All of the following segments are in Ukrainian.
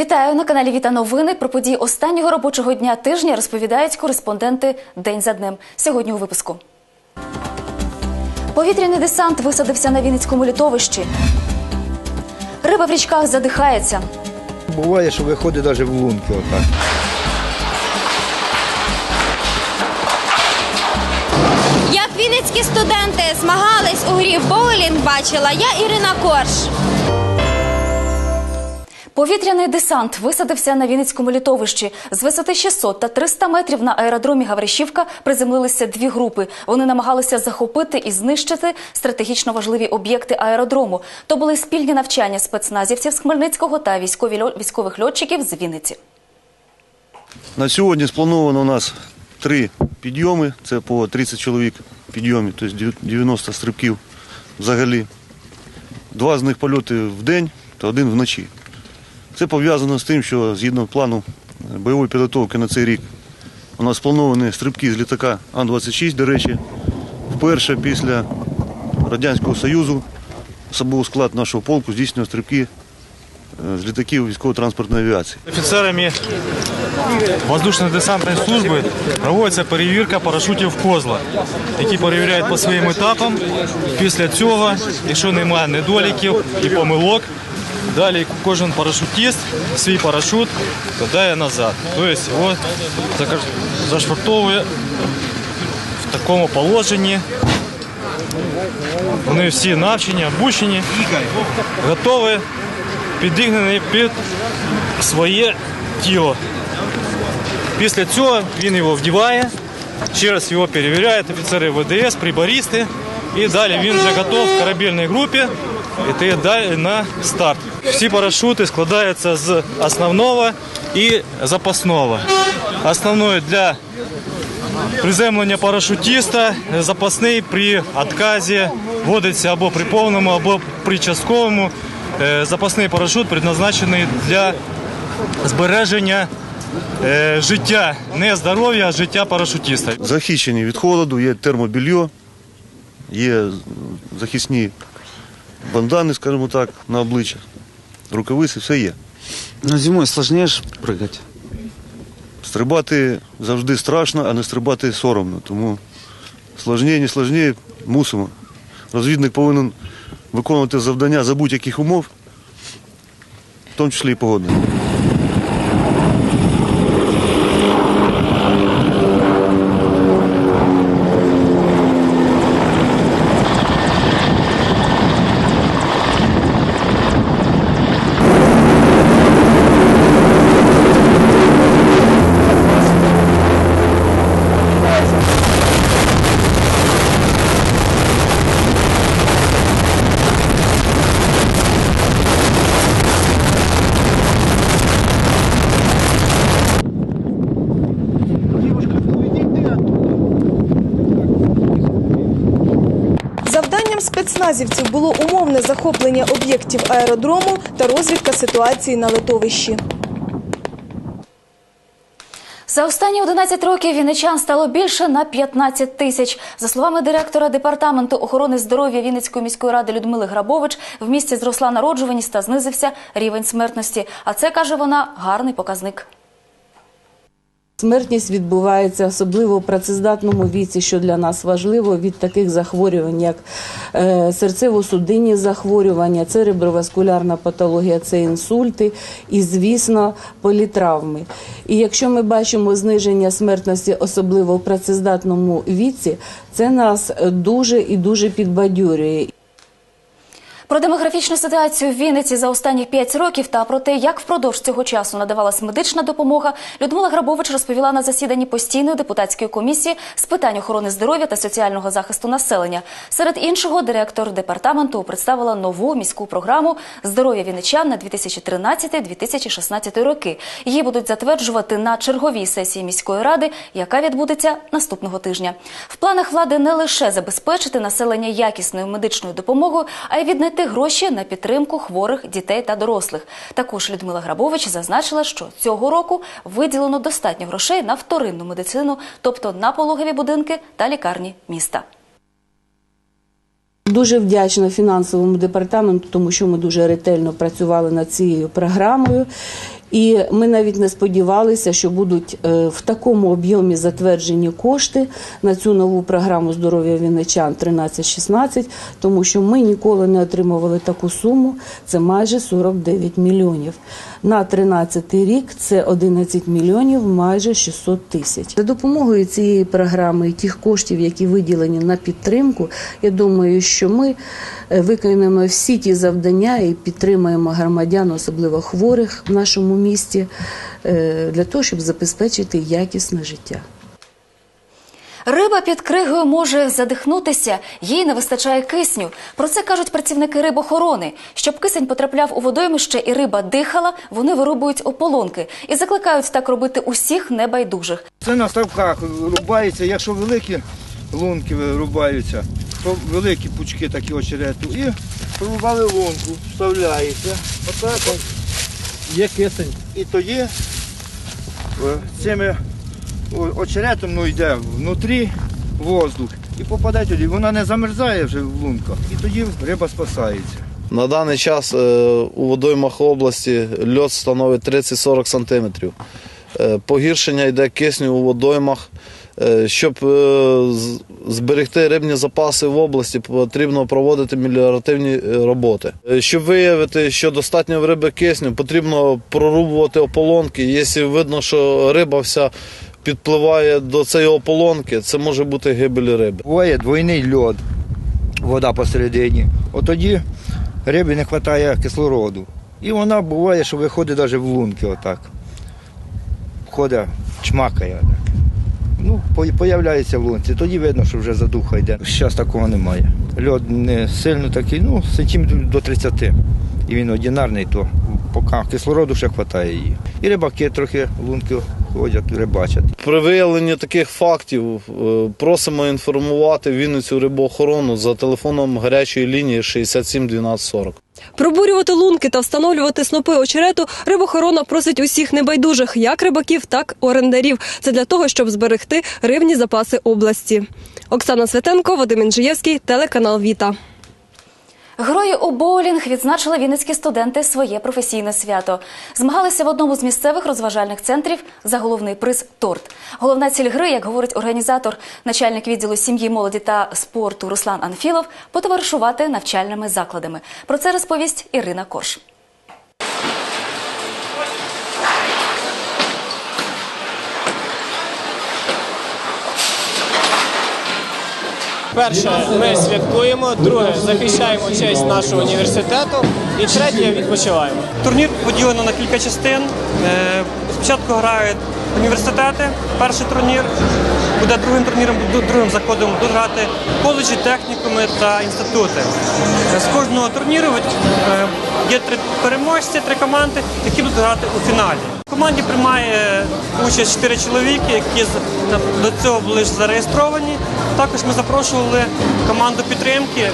Вітаю на каналі Віта Новини. Про події останнього робочого дня тижня розповідають кореспонденти день за днем. Сьогодні у випуску. Повітряний десант висадився на Вінницькому літовищі. Риба в річках задихається. Буває, що виходить навіть в лунки отак. Як вінницькі студенти змагались у грі в боулінг, бачила я Ірина Корж. Повітряний десант висадився на Вінницькому літовищі. З висоти 600 та 300 метрів на аеродромі Гаврищівка приземлилися дві групи. Вони намагалися захопити і знищити стратегічно важливі об'єкти аеродрому. То були спільні навчання спецназівців з Хмельницького та військових льотчиків з Вінниці. На сьогодні сплановано у нас три підйоми, це по 30 чоловік підйомів, тобто 90 стрибків взагалі. Два з них польоти в день та один вночі. Це пов'язано з тим, що згідно плану бойової підготовки на цей рік у нас сплановані стрибки з літака Ан-26, до речі, вперше після Радянського Союзу особовий склад нашого полку здійснює стрибки е, з літаків військово-транспортної авіації. Офіцерами воздушно-десантної служби проводиться перевірка парашутів козла, які перевіряють по своїм етапам. Після цього, якщо немає недоліків і помилок, далі кожен парашутіст свій парашут кидає назад. Тобто його зашвартовує в такому положенні. Вони всі навчені, обучені, готові, підігнані під своє тіло. Після цього він його вдіває, ще раз його перевіряють офіцери ВДС, приборісти, і далі він вже готов в корабельній групі йти далі на старт. Всі парашути складаються з основного і запасного. Основної для приземлення парашутіста, запасний при відказі вводиться або при повному, або при частковому. Е, Запасний парашут предназначений для збереження е, життя, не здоров'я, а життя парашутіста. захищені від холоду, є термобільйо, є захисні бандани, скажімо так, на обличчя, рукавиці, все є. Ну, Зимою складніше пригати. Стрибати завжди страшно, а не стрибати соромно. Тому складніше, не складніше мусимо. Розвідник повинен виконувати завдання за будь-яких умов, в тому числі і погодних. Завданням було умовне захоплення об'єктів аеродрому та розвідка ситуації на литовищі. За останні 11 років вінничан стало більше на 15 тисяч. За словами директора департаменту охорони здоров'я Вінницької міської ради Людмили Грабович, в місті зросла народжуваність та знизився рівень смертності. А це каже вона гарний показник. Смертність відбувається особливо в працездатному віці, що для нас важливо, від таких захворювань, як е, серцево-судинні захворювання, цереброваскулярна патологія, це інсульти і, звісно, політравми. І якщо ми бачимо зниження смертності, особливо в працездатному віці, це нас дуже і дуже підбадьорює. Про демографічну ситуацію в Вінниці за останні 5 років та про те, як впродовж цього часу надавалась медична допомога, Людмила Грабович розповіла на засіданні постійної депутатської комісії з питань охорони здоров'я та соціального захисту населення. Серед іншого, директор департаменту представила нову міську програму здоров'я вінничан на 2013-2016 роки. Її будуть затверджувати на черговій сесії міської ради, яка відбудеться наступного тижня. В планах влади не лише забезпечити населення якісною медичною допомогою, а й віднайти гроші на підтримку хворих дітей та дорослих. Також Людмила Грабович зазначила, що цього року виділено достатньо грошей на вторинну медицину, тобто на пологові будинки та лікарні міста. Дуже вдячна фінансовому департаменту, тому що ми дуже ретельно працювали над цією програмою. І ми навіть не сподівалися, що будуть е, в такому об'ємі затверджені кошти на цю нову програму здоров'я вінничан 13-16, тому що ми ніколи не отримували таку суму. Це майже 49 мільйонів. На 13 рік це 11 мільйонів, майже 600 тисяч. За допомогою цієї програми і тих коштів, які виділені на підтримку, я думаю, що ми е, виконаємо всі ті завдання і підтримаємо громадян, особливо хворих в нашому місті, е, для того, щоб забезпечити якісне життя. Риба під кригою може задихнутися, їй не вистачає кисню. Про це кажуть працівники рибохорони. Щоб кисень потрапляв у водоймище і риба дихала, вони вирубують ополонки і закликають так робити усіх небайдужих. Це на ставках рубається, якщо великі лунки вирубаються, то великі пучки такі очерету. І прорубали лунку, вставляється. Отак от. Є кисень. І тоді е, цими очеретом ну, йде внутрі воздух і попадає туди. Вона не замерзає вже в лунках. І тоді риба спасається. На даний час е, у водоймах області льот становить 30-40 см. Погіршення йде кисню у водоймах. Е, Щоб е, зберегти рибні запаси в області, потрібно проводити меліоративні е, роботи. Щоб виявити, що достатньо в риби кисню, потрібно прорубувати ополонки. Якщо видно, що риба вся підпливає до цієї ополонки, це може бути гибель риби. Буває двойний льод, вода посередині. От тоді рибі не вистачає кислороду. І вона буває, що виходить навіть в лунки отак. Входить, чмакає. Ну, появляється в лунці, тоді видно, що вже задуха йде. Зараз такого немає. Льод не сильно такий, ну, сантиметрів до 30. І він одинарний, то поки кислороду ще вистачає її. І рибаки трохи лунки ходять, рибачать. При виявленні таких фактів е, просимо інформувати Вінницю рибоохорону за телефоном гарячої лінії 67 12 40. Пробурювати лунки та встановлювати снопи очерету рибохорона просить усіх небайдужих, як рибаків, так і орендарів. Це для того, щоб зберегти рибні запаси області. Оксана Светенко, Вадим Інжиєвський, телеканал Віта. Герої у боулінг відзначили вінницькі студенти своє професійне свято. Змагалися в одному з місцевих розважальних центрів за головний приз торт. Головна ціль гри, як говорить організатор, начальник відділу сім'ї, молоді та спорту Руслан Анфілов, потоваришувати навчальними закладами. Про це розповість Ірина Корж. Перше, ми святкуємо, друге, захищаємо честь нашого університету, і третє, відпочиваємо. Турнір поділено на кілька частин. Е, Спочатку грають університети, перший турнір. Буде другим турніром, другим заходом будуть грати коледжі, технікуми та інститути. Е, З кожного турніру е, є три переможці, три команди, які будуть грати у фіналі. В команді приймає участь чотири чоловіки, які до цього були зареєстровані. Також ми запрошували команду підтримки.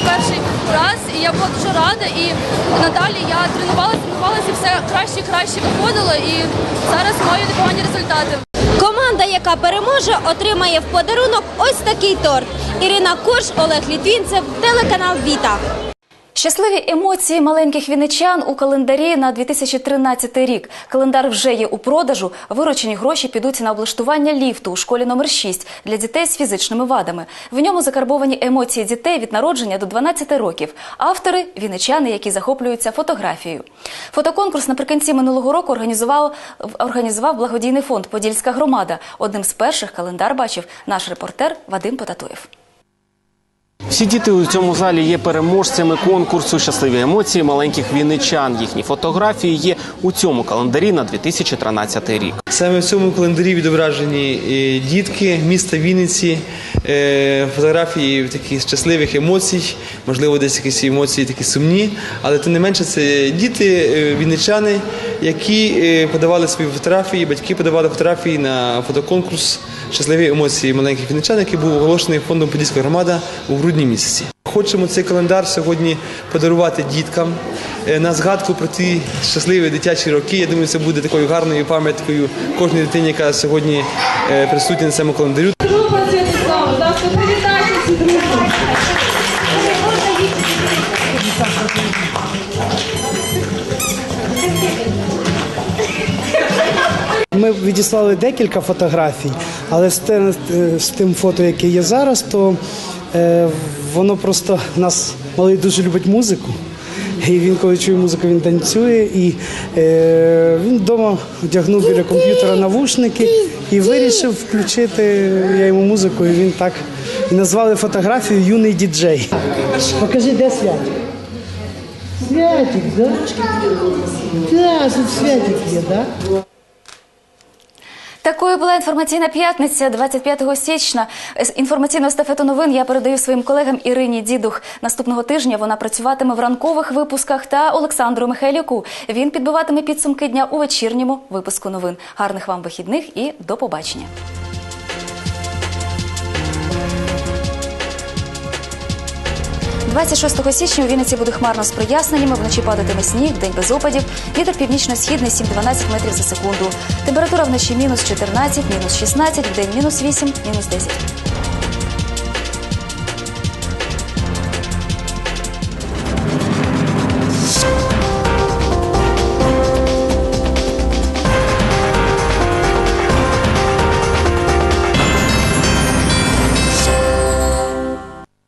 Перший раз, і я була дуже рада. І надалі я тренувалася, тренувалася, і все краще і краще виходило. І зараз маю непогані результати. Команда, яка переможе, отримає в подарунок ось такий торт. Ірина Корж, Олег Літвінцев, телеканал Віта. Щасливі емоції маленьких вінничан у календарі на 2013 рік. Календар вже є у продажу. Виручені гроші підуть на облаштування ліфту у школі номер 6 для дітей з фізичними вадами. В ньому закарбовані емоції дітей від народження до 12 років. Автори вінничани, які захоплюються фотографією. Фотоконкурс наприкінці минулого року організував організував благодійний фонд Подільська громада. Одним з перших календар бачив наш репортер Вадим Потатуєв. Всі діти у цьому залі є переможцями конкурсу Щасливі емоції маленьких вінничан. Їхні фотографії є у цьому календарі на 2013 рік. Саме в цьому календарі відображені е, дітки міста Вінниці, фотографії таких щасливих емоцій, можливо, десь якісь емоції такі сумні, але тим не менше це діти, е, вінничани, які е, подавали свої фотографії, батьки подавали фотографії на фотоконкурс Щасливі емоції маленьких вінничан, який був оголошений фондом Подільська громада у грудні місяці. Хочемо цей календар сьогодні подарувати діткам е, на згадку про ті щасливі дитячі роки. Я думаю, це буде такою гарною пам'яткою кожній дитині, яка сьогодні е, присутня на цьому календарю. Ми відіслали декілька фотографій, але з тим фото, яке є зараз, то е, воно просто нас малий дуже любить музику. І він, коли чує музику, він танцює. І е, він вдома одягнув біля комп'ютера навушники і вирішив включити я йому музику. І він так і назвали фотографію Юний діджей. Покажи, де свят. Святик, да? Так, тут святик є, да? Такою була інформаційна п'ятниця 25 січня. Інформаційну естафету новин я передаю своїм колегам Ірині Дідух. Наступного тижня вона працюватиме в ранкових випусках та Олександру Михайлюку. Він підбиватиме підсумки дня у вечірньому випуску новин. Гарних вам вихідних і до побачення. – 26 січня у Вінниці буде хмарно з проясненнями, вночі падатиме сніг, день без опадів, вітер північно-східний 7-12 метрів за секунду. Температура вночі мінус 14, мінус 16, в день мінус 8, мінус 10.